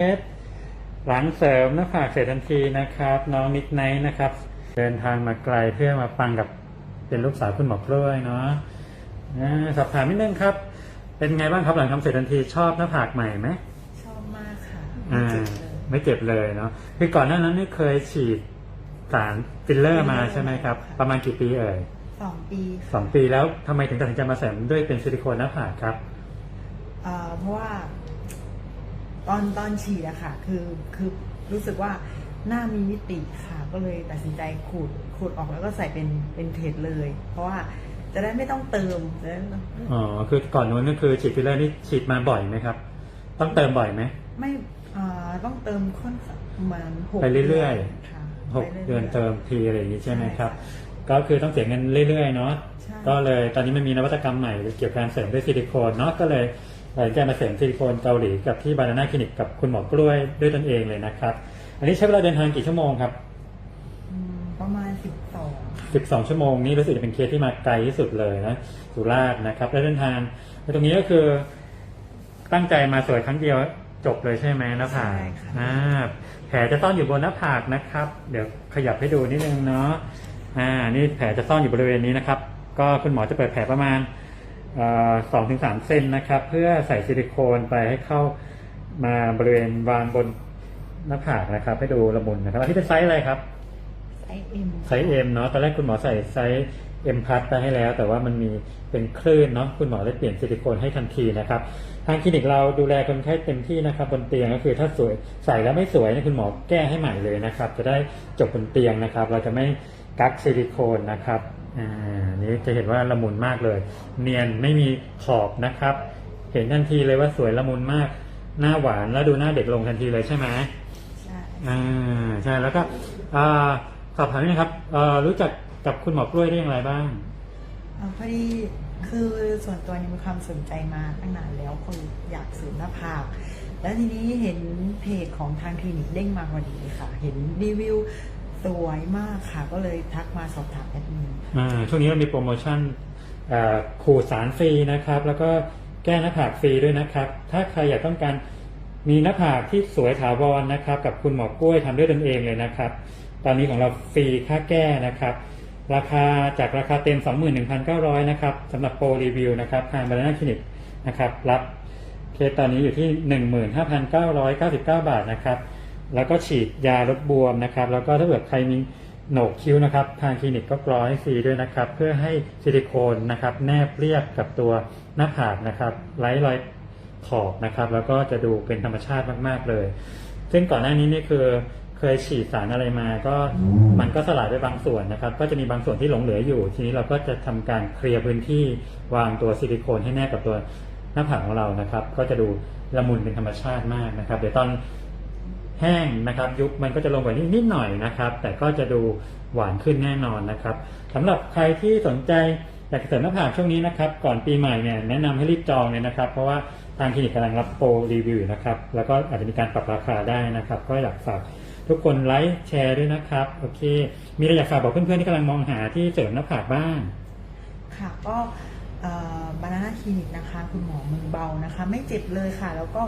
เอสหลังเสริมหน้าผากเสร็จทันทีนะครับ น้องนิกไนท์นะครับ เดินทางมาไกลเพื่อมาฟังกับเป็นลูกสาวคุณหมอกล้วยเนาะอ่าสอบถามนิดนึงครับ เป็นไงบ้างครับหลังทำเสร็จทันทีชอบหน้าผากใหม่ไหมชอบมากค่ะอ่าไม่เจ็บเลยไม่เจ็บเลยเนาะคือก่อนหน้านั้นนี่เคยฉีดสารฟิลเลอร์มาใช่ไหมครับ ประมาณกี่ปีเอ่ยสองปีสองปีแล้วทำไมถึงตัดสินใจมาเสริมด้วยเป็นซิลิโคนหน้าผากครับ เอ่อเพราะว่า ตอนตอนฉีดอะค่ะ คือคือรู้สึกว่าหน้ามีมิติค่ะ ก็เลยตัดสินใจขูดขูดออกแล้วก็ใส่เป็นเป็นเพจเลย เพราะว่าจะได้ไม่ต้องเติมจะได้ไม่ต้องอ๋อคือก่อนนู้นก็คือฉีดฟิลเลอร์นี่ฉีดมาบ่อยไหมครับ ต้องเติมบ่อยไหมไม่เอ่อต้องเติมค่อนประมาณหกไปเรื่อยๆดืนค่ะหกไปรื่ยๆเดือนเติมทีอะไรอย่างนี้ใช่ไหมครับใช่ก็คือต้องเสียเงินเรื่อยๆเนาะใช่ก็เลยตอนนี้มันมีนวัตกรรมใหม่เกี่ยวกับการเสริมด้วยซิลิโคนเนาะก็เลย ตัดสินใจมาเสริมซิลิโคนเกาหลีกับที่บานาน่าคลินิกกับคุณหมอกล้วยด้วยตนเองเลยนะครับ อันนี้ใช้เวลาเดินทางกี่ชั่วโมงครับ อืมประมาณสิบสอง12 ชั่วโมงนี้รู้สึกจะเป็นเคสที่มาไกลที่สุดเลยนะสุราษฎร์นะครับแล้วเดินทางไปตรงนี้ก็คือ ตั้งใจมาสวยครั้งเดียวจบเลยใช่ไหมหน้าผากใช่ค่ะอ่อ่าแผลจะซ่อนอยู่บนหน้าผากนะครับ เดี๋ยวขยับให้ดูนิดนึงเนาะอ่านี่แผลจะซ่อนอยู่บริเวณนี้นะครับ ก็คุณหมอจะเปิดแผลประมาณ สองถึงสามเซนนะครับ เพื่อใส่ซิลิโคนไปให้เข้ามาบริเวณวางบนหน้าผากนะครับ ให้ดูละมุนนะครับอันนี้เป็นไซส์อะไรครับ ไซส์เอ็มไซส์ M เนาะตอนแรกคุณหมอใส่ไซส์ M พัดไปให้แล้ว แต่ว่ามันมีเป็นคลื่นเนาะคุณหมอเลยเปลี่ยนซิลิโคนให้ทันทีนะครับ ทางคลินิกเราดูแลคนไข้เต็มที่นะครับ บนเตียงก็คือถ้าสวยใส่แล้วไม่สวยเนี่ยคุณหมอแก้ให้ใหม่เลยนะครับ จะได้จบบนเตียงนะครับ เราจะไม่กักซิลิโคนนะครับ อ่านี่จะเห็นว่าละมุนมากเลย เนียนไม่มีขอบนะครับ เห็นทันทีเลยว่าสวยละมุนมาก หน้าหวานแล้วดูหน้าเด็กลงทันทีเลยใช่ไหมใช่อ่าใช่แล้วก็อ่าสอบถามนิดนะครับเอ่อรู้จักกับคุณหมอกล้วยได้อย่างไรบ้างเอ่อพอดีคือส่วนตัวนี้มีความสนใจมาตั้งนานแล้วคนอยากเสริมหน้าผาก แล้วทีนี้เห็นเพจของทางคลินิกเด้งมาพอดีค่ะ เห็นรีวิว สวยมากค่ะ ก็เลยทักมาสอบถามแอดมินอ่าช่วงนี้เรามีโปรโมชั่นขูดสารฟรีนะครับ แล้วก็แก้หน้าผากฟรีด้วยนะครับ ถ้าใครอยากต้องการมีหน้าผากที่สวยถาวรนะครับ กับคุณหมอกล้วยทำด้วยตนเองเลยนะครับ ตอนนี้ของเราฟรีค่าแก้นะครับ ราคาจากราคาเต็ม 21,900 นะครับสำหรับโปรรีวิวนะครับทางบานาคลินิกนะครับรับเคสตอนนี้อยู่ที่ 15,999 บาทนะครับ แล้วก็ฉีดยาลดบวมนะครับ แล้วก็ถ้าเกิดใครมีโหนกคิ้วนะครับ ทางคลินิกก็กรอให้ฟรีด้วยนะครับ เพื่อให้ซิลิโคนนะครับ แนบเรียบกับตัวหน้าผากนะครับไร้รอยขอบนะครับ แล้วก็จะดูเป็นธรรมชาติมาก ๆ เลย ซึ่งก่อนหน้านี้นี่คือเคยฉีดสารอะไรมาก็มันก็สลายไปบางส่วนนะครับ ก็จะมีบางส่วนที่หลงเหลืออยู่ ทีนี้เราก็จะทำการเคลียร์พื้นที่วางตัวซิลิโคนให้แนบกับตัวหน้าผากของเรานะครับ ก็จะดูละมุนเป็นธรรมชาติมากนะครับ เดี๋ยวตอน แห้งนะครับ ยุบมันก็จะลงกว่านี้นิดหน่อยนะครับ แต่ก็จะดูหวานขึ้นแน่นอนนะครับสำหรับใครที่สนใจอยากเสริมหน้าผากช่วงนี้นะครับ ก่อนปีใหม่เนี่ยแนะนำให้รีบจองเลยนะครับ เพราะว่าทางคลินิกกำลังรับโปรรีวิวอยู่นะครับ แล้วก็อาจจะมีการปรับราคาได้นะครับ ก็อยากฝากทุกคนไลค์แชร์ด้วยนะครับโอเค มีอะไรอยากฝากบอกเพื่อนๆที่กำลังมองหาที่เสริมหน้าผากบ้าง ค่ะก็บานาน่าคลินิกนะคะ คุณหมอมือเบานะคะ ไม่เจ็บเลยค่ะ แล้วก็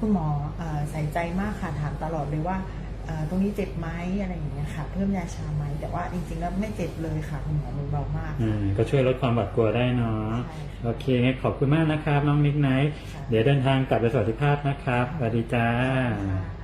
คุณหมอเอ่อใส่ใจมากค่ะถามตลอดเลยว่าเอ่อตรงนี้เจ็บไหมอะไรอย่างเงี้ยค่ะ เพิ่มยาชาไหมแต่ว่าจริงๆแล้วไม่เจ็บเลยค่ะคุณหมอมือเบามากอืมก็ช่วยลดความหวาดกลัวได้เนาะใช่ค่ะโอเคงั้นขอบคุณมากนะครับ น้องนิกไนท์ค่ะเดี๋ยวเดินทางกลับโดยสวัสดิภาพนะครับสวัสดีจ้าค่ะ